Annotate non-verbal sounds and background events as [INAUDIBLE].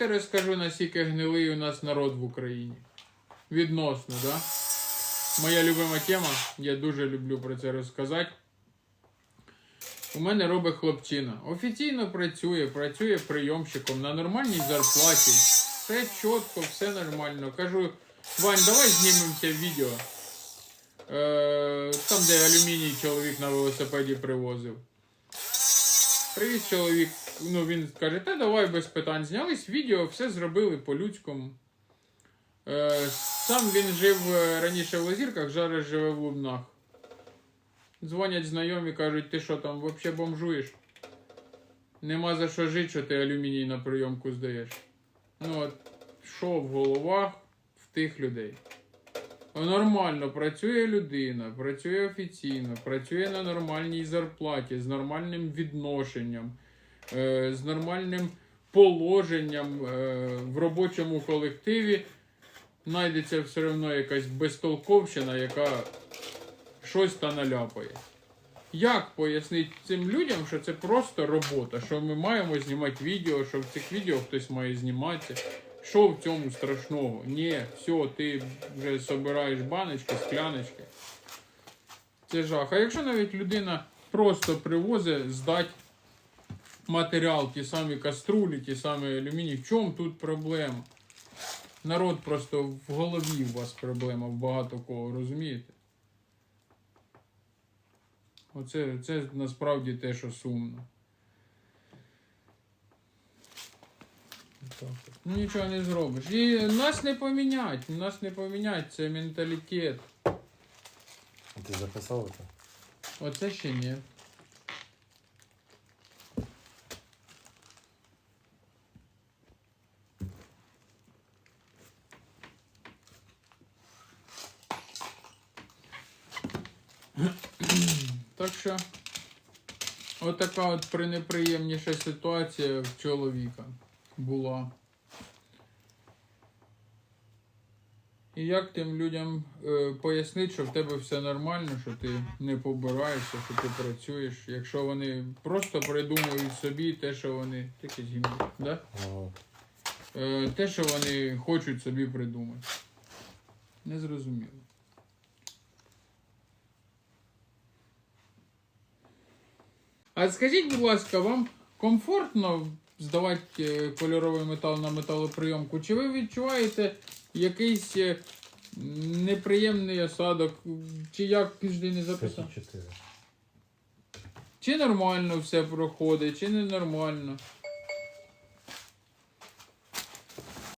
Давайте розкажу, наскільки гнилий у нас народ в Україні. Відносно, да? Моя любима тема, я дуже люблю про це розказати. У мене робить хлопчина. Офіційно працює, працює прийомщиком на нормальній зарплаті. Все чітко, все нормально. Кажу, Вань, давай знімемося відео. Е, там, де алюміній чоловік на велосипеді привозив. Привіз чоловік, ну він каже, та давай без питань. Знялись відео, все зробили по-людському. Е, сам він жив е, раніше в Лазірках, зараз живе в Лубнах. Дзвонять знайомі, кажуть, ти що там взагалі бомжуєш? Нема за що жити, що ти алюміній на прийомку здаєш. Ну от, що в головах в тих людей? Нормально працює людина, працює офіційно, працює на нормальній зарплаті, з нормальним відношенням, з нормальним положенням е, в робочому колективі. Найдеться все одно якась безтолковщина, яка щось та наляпає. Як пояснити цим людям, що це просто робота, що ми маємо знімати відео, що в цих відео хтось має зніматися? Що в цьому страшного? Ні, все, ти вже собираєш баночки, скляночки. Це жах. А якщо навіть людина просто привозить здати матеріал, ті самі каструлі, ті самі алюміній, в чому тут проблема? Народ просто в голові у вас проблема в багато кого, розумієте? Оце це насправді те, що сумно. Ну нічого не зробиш. І нас не помінять, нас не помінять, це менталітет. Ти записав це? Оце ще ні. [CLEARS THROAT] Так що, отака от пренеприємніша ситуація в чоловіка була. І як тим людям е, пояснити, що в тебе все нормально, що ти не побираєшся, що ти працюєш, якщо вони просто придумують собі те, що вони. Таке гімно, да? Е, те, що вони хочуть собі придумати. Незрозуміло. А скажіть, будь ласка, вам комфортно здавати е, кольоровий метал на металоприйомку? Чи ви відчуваєте якийсь е, неприємний осадок? Чи як піжди не записав? 34. Чи нормально все проходить, чи не нормально?